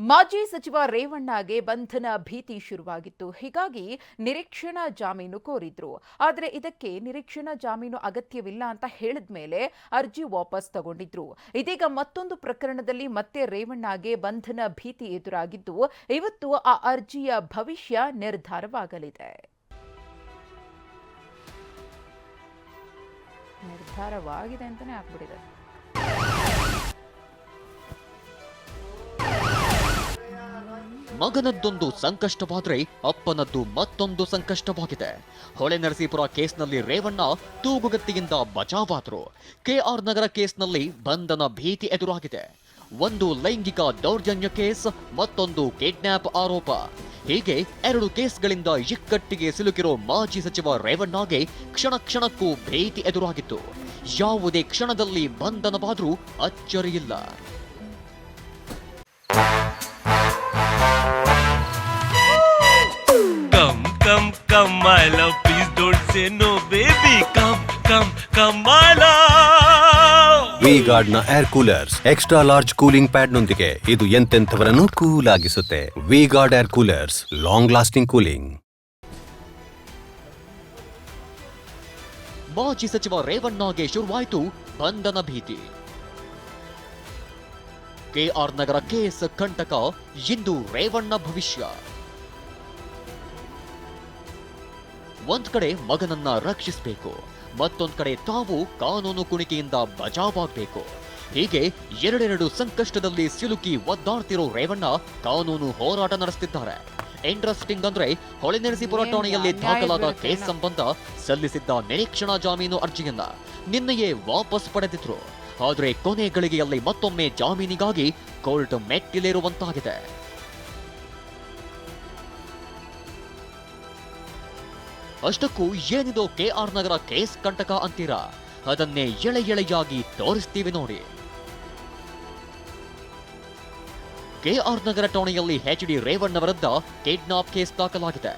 ಮಾಜಿ ಸಚಿವ ರೇವಣ್ಣಗೆ ಬಂಧನ ಭೀತಿ ಶುರುವಾಗಿತ್ತು. ಹೀಗಾಗಿ ನಿರೀಕ್ಷಣಾ ಜಾಮೀನು ಕೋರಿದ್ರು. ಆದರೆ ಇದಕ್ಕೆ ನಿರೀಕ್ಷಣಾ ಜಾಮೀನು ಅಗತ್ಯವಿಲ್ಲ ಅಂತ ಹೇಳಿದ ಮೇಲೆ ಅರ್ಜಿ ವಾಪಸ್ ತಗೊಂಡಿದ್ರು. ಇದೀಗ ಮತ್ತೊಂದು ಪ್ರಕರಣದಲ್ಲಿ ಮತ್ತೆ ರೇವಣ್ಣಗೆ ಬಂಧನ ಭೀತಿ ಎದುರಾಗಿದ್ದು, ಇವತ್ತು ಆ ಅರ್ಜಿಯ ಭವಿಷ್ಯ ನಿರ್ಧಾರವಾಗಲಿದೆ. ನಿರ್ಧಾರವಾಗಿದೆ ಅಂತಲೇ ಆಗ್ಬಿಟ್ಟಿದೆ. ಮಗನದ್ದೊಂದು ಸಂಕಷ್ಟವಾದ್ರೆ ಅಪ್ಪನದ್ದು ಮತ್ತೊಂದು ಸಂಕಷ್ಟವಾಗಿದೆ. ಹೊಳೆ ನರಸೀಪುರ ಕೇಸ್ನಲ್ಲಿ ರೇವಣ್ಣ ತೂಗುಗತ್ತಿಯಿಂದ ಬಚಾವಾದ್ರು. ಕೆಆರ್ ನಗರ ಕೇಸ್ನಲ್ಲಿ ಬಂಧನ ಭೀತಿ ಎದುರಾಗಿದೆ. ಒಂದು ಲೈಂಗಿಕ ದೌರ್ಜನ್ಯ ಕೇಸ್, ಮತ್ತೊಂದು ಕಿಡ್ನ್ಯಾಪ್ ಆರೋಪ. ಹೀಗೆ ಎರಡು ಕೇಸ್ಗಳಿಂದ ಇಕ್ಕಟ್ಟಿಗೆ ಸಿಲುಕಿರೋ ಮಾಜಿ ಸಚಿವ ರೇವಣ್ಣಗೆ ಕ್ಷಣ ಕ್ಷಣಕ್ಕೂ ಭೀತಿ ಎದುರಾಗಿತ್ತು. ಯಾವುದೇ ಕ್ಷಣದಲ್ಲಿ ಬಂಧನವಾದರೂ ಅಚ್ಚರಿಯಿಲ್ಲ. Love. ವಿ ಗಾರ್ಡ್ನ air coolers extra large cooling pad ನೊಂದಿಗೆ ಇದು ಎಂತೆಂಥವರನ್ನು cool ಆಗಿಸುತ್ತೆ V-Guard air coolers long lasting cooling ಮಾಜಿ ಸಚಿವ ರೇವಣ್ಣಗೆ ಶುರುವಾಯಿತು ಬಂಧನ ಭೀತಿ. ಕೆಆರ್ ನಗರ ಕೇಸ್ ಕಂಟಕ ಇಂದು ರೇವಣ್ಣ ಭವಿಷ್ಯ. ಒಂದ್ ಕಡೆ ಮಗನನ್ನ ರಕ್ಷಿಸಬೇಕು ಮತ್ತೊಂದ್ ಕಡೆ ತಾವು ಕಾನೂನು ಕುಣಿಕೆಯಿಂದ ಬಚಾವಾಗಬೇಕು. ಹೀಗೆ ಎರಡೆರಡು ಸಂಕಷ್ಟದಲ್ಲಿ ಸಿಲುಕಿ ಒದ್ದಾಡ್ತಿರೋ ರೇವಣ್ಣ ಕಾನೂನು ಹೋರಾಟ ನಡೆಸುತ್ತಿದ್ದಾರೆ ಇಂಟ್ರೆಸ್ಟಿಂಗ್ ಅಂದ್ರೆ ಹೊಳೆನರಸೀಪುರ ಠಾಣೆಯಲ್ಲಿ ದಾಖಲಾದ ಕೇಸ್ ಸಂಬಂಧ ಸಲ್ಲಿಸಿದ್ದ ನಿರೀಕ್ಷಣಾ ಜಾಮೀನು ಅರ್ಜಿಯನ್ನ ನಿನ್ನೆಯೇ ವಾಪಸ್ ಪಡೆದಿದ್ರು. ಆದ್ರೆ ಕೊನೆ ಗಳಿಗೆಯಲ್ಲಿ ಮತ್ತೊಮ್ಮೆ ಜಾಮೀನಿಗಾಗಿ ಕೋರ್ಟ್ ಮೆಟ್ಟಿಲೇರುವಂತಾಗಿದೆ. ಅಷ್ಟಕ್ಕೂ ಏನಿದು ಕೆಆರ್ ನಗರ ಕೇಸ್ ಕಂಟಕ ಅಂತೀರಾ? ಅದನ್ನೇ ಎಳೆ ಎಳೆಯಾಗಿ ತೋರಿಸ್ತೀವಿ ನೋಡಿ. ಕೆಆರ್ ನಗರ ಠಾಣೆಯಲ್ಲಿ ಎಚ್ ಡಿ ರೇವಣ್ಣ ವಿರುದ್ಧ ಕಿಡ್ನಾಪ್ ಕೇಸ್ ದಾಖಲಾಗಿದೆ.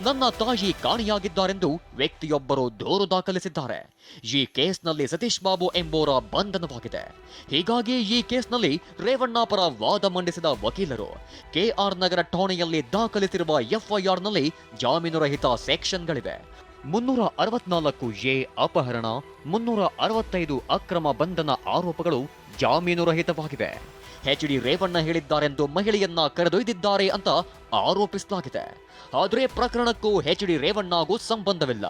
ನನ್ನ ತಾಯಿ ಕಾಣೆಯಾಗಿದ್ದಾರೆಂದು ವ್ಯಕ್ತಿಯೊಬ್ಬರು ದೂರು ದಾಖಲಿಸಿದ್ದಾರೆ. ಈ ಕೇಸ್ನಲ್ಲಿ ಸತೀಶ್ ಬಾಬು ಎಂಬುವರ ಬಂಧನವಾಗಿದೆ. ಹೀಗಾಗಿ ಈ ಕೇಸ್ನಲ್ಲಿ ರೇವಣ್ಣ ಪರ ವಾದ ಮಂಡಿಸಿದ ವಕೀಲರು ಕೆಆರ್ ನಗರ ಠಾಣೆಯಲ್ಲಿ ದಾಖಲಿಸಿರುವ ಎಫ್ಐಆರ್ನಲ್ಲಿ ಜಾಮೀನುರಹಿತ ಸೆಕ್ಷನ್ಗಳಿವೆ. ಮುನ್ನೂರ ಅರವತ್ನಾಲ್ಕು ಎ ಅಪಹರಣ, ಮುನ್ನೂರ ಅರವತ್ತೈದು ಅಕ್ರಮ ಬಂಧನ ಆರೋಪಗಳು ಜಾಮೀನು ರಹಿತವಾಗಿವೆ. ಎಚ್ ಡಿ ರೇವಣ್ಣ ಹೇಳಿದ್ದಾರೆಂದು ಮಹಿಳೆಯನ್ನ ಕರೆದೊಯ್ದಿದ್ದಾರೆ ಅಂತ ಆರೋಪಿಸಲಾಗಿದೆ. ಆದರೆ ಪ್ರಕರಣಕ್ಕೂ ಎಚ್ ಡಿ ರೇವಣ್ಣಗೂ ಸಂಬಂಧವಿಲ್ಲ.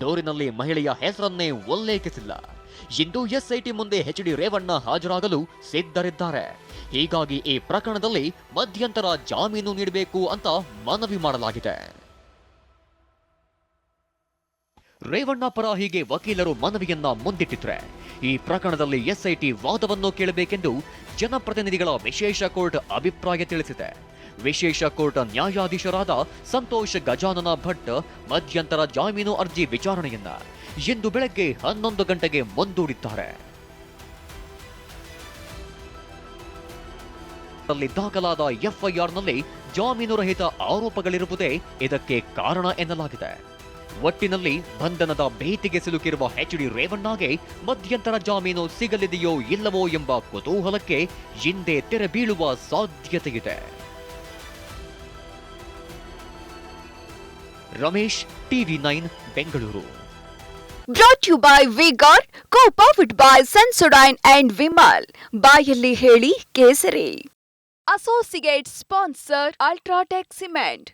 ದೂರಿನಲ್ಲಿ ಮಹಿಳೆಯ ಹೆಸರನ್ನೇ ಉಲ್ಲೇಖಿಸಿಲ್ಲ. ಇಂದು ಎಸ್ಐಟಿ ಮುಂದೆ ಎಚ್ ಡಿ ರೇವಣ್ಣ ಹಾಜರಾಗಲು ಸಿದ್ಧರಿದ್ದಾರೆ. ಹೀಗಾಗಿ ಈ ಪ್ರಕರಣದಲ್ಲಿ ಮಧ್ಯಂತರ ಜಾಮೀನು ನೀಡಬೇಕು ಅಂತ ಮನವಿ ಮಾಡಲಾಗಿದೆ. ರೇವಣ್ಣ ಪರ ಹೀಗೆ ವಕೀಲರು ಮನವಿಯನ್ನ ಮುಂದಿಟ್ಟಿದ್ರೆ. ಈ ಪ್ರಕರಣದಲ್ಲಿ ಎಸ್ಐಟಿ ವಾದವನ್ನು ಕೇಳಬೇಕೆಂದು ಜನಪ್ರತಿನಿಧಿಗಳ ವಿಶೇಷ ಕೋರ್ಟ್ ಅಭಿಪ್ರಾಯ ತಿಳಿಸಿದೆ. ವಿಶೇಷ ಕೋರ್ಟ್ ನ್ಯಾಯಾಧೀಶರಾದ ಸಂತೋಷ್ ಗಜಾನನ ಭಟ್ ಮಧ್ಯಂತರ ಜಾಮೀನು ಅರ್ಜಿ ವಿಚಾರಣೆಯನ್ನ ಇಂದು ಬೆಳಗ್ಗೆ ಹನ್ನೊಂದು ಗಂಟೆಗೆ ಮುಂದೂಡಿದ್ದಾರೆ. ದಾಖಲಾದ ಎಫ್ಐಆರ್ನಲ್ಲಿ ಜಾಮೀನು ರಹಿತ ಆರೋಪಗಳಿರುವುದೇ ಇದಕ್ಕೆ ಕಾರಣ ಎನ್ನಲಾಗಿದೆ. ಒಟ್ಟಿನಲ್ಲಿ ಬಂಧನದ ಭೀತಿಗೆ ಸಿಲುಕಿರುವ ಎಚ್ ಡಿ ರೇವಣ್ಣಗೆ ಮಧ್ಯಂತರ ಜಾಮೀನು ಸಿಗಲಿದೆಯೋ ಇಲ್ಲವೋ ಎಂಬ ಕುತೂಹಲಕ್ಕೆ ಹಿಂದೆ ತೆರೆ ಬೀಳುವ ಸಾಧ್ಯತೆಯಿದೆ. Ramesh, TV nine, Bengaluru. Brought you by V-Guard co powered by Sensodyne and Vimal ಬಾಯಲ್ಲಿ ಹೇಳಿ ಕೇಸರಿ. Associate sponsor UltraTech cement